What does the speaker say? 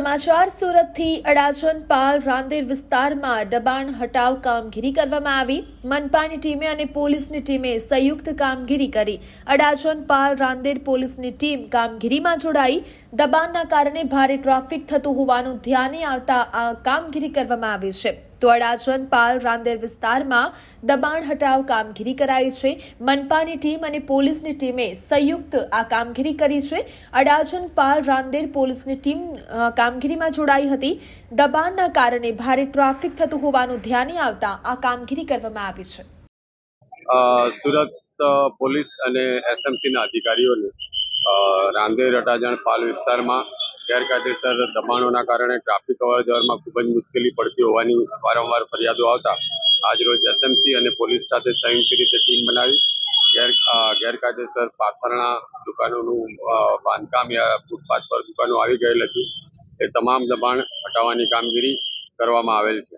સમાચાર સુરતથી અડાજણ પાલ રાંદેર વિસ્તારમાં દબાણ હટાવ કામગીરી કરવામાં આવી. મનપાની ટીમે અને પોલીસની ટીમે સંયુક્ત કામગીરી કરી. અડાજણ પાલ રાંદેર પોલીસની ટીમ કામગીરીમાં જોડાઈ. દબાણના કારણે ભારે ટ્રાફિક થતું હોવાનું ધ્યાને આવતા આ કામગીરી કરવામાં આવી છે. તો અડાજણ રાંદેર વિસ્તારમાં દબાણ હટાવ કામગીરી કરાઈ છે. મનપાની ટીમ અને પોલીસની ટીમે સંયુક્ત આ કામગીરી કરી છે. અડાજણ પાલ રાંદેર પોલીસની ટીમ કામગીરીમાં જોડાઈ હતી. દબાણના કારણે ભારે ટ્રાફિક થતું હોવાનું ધ્યાને આવતા આ કામગીરી કરવામાં આવી છે. સુરત પોલીસ અને એસએમસીના અધિકારીઓને રાંદેર અટાજણ પાલ વિસ્તારમાં ગેરકાયદેસર દબાણોના કારણે ટ્રાફિક અવર જવરમાં ખૂબ જ મુશ્કેલી પડતી હોવાની વારંવાર ફરિયાદો આવતા આજરોજ એસએમસી અને પોલીસ સાથે સંયુક્ત રીતે ટીમ બનાવી ગેર ગેરકાયદેસર પાથરણા દુકાનોનું બાંધકામ યા ફૂટપાથ પર દુકાનો આવી ગયેલ હતી. એ તમામ દબાણ હટાવવાની કામગીરી કરવામાં આવેલ છે.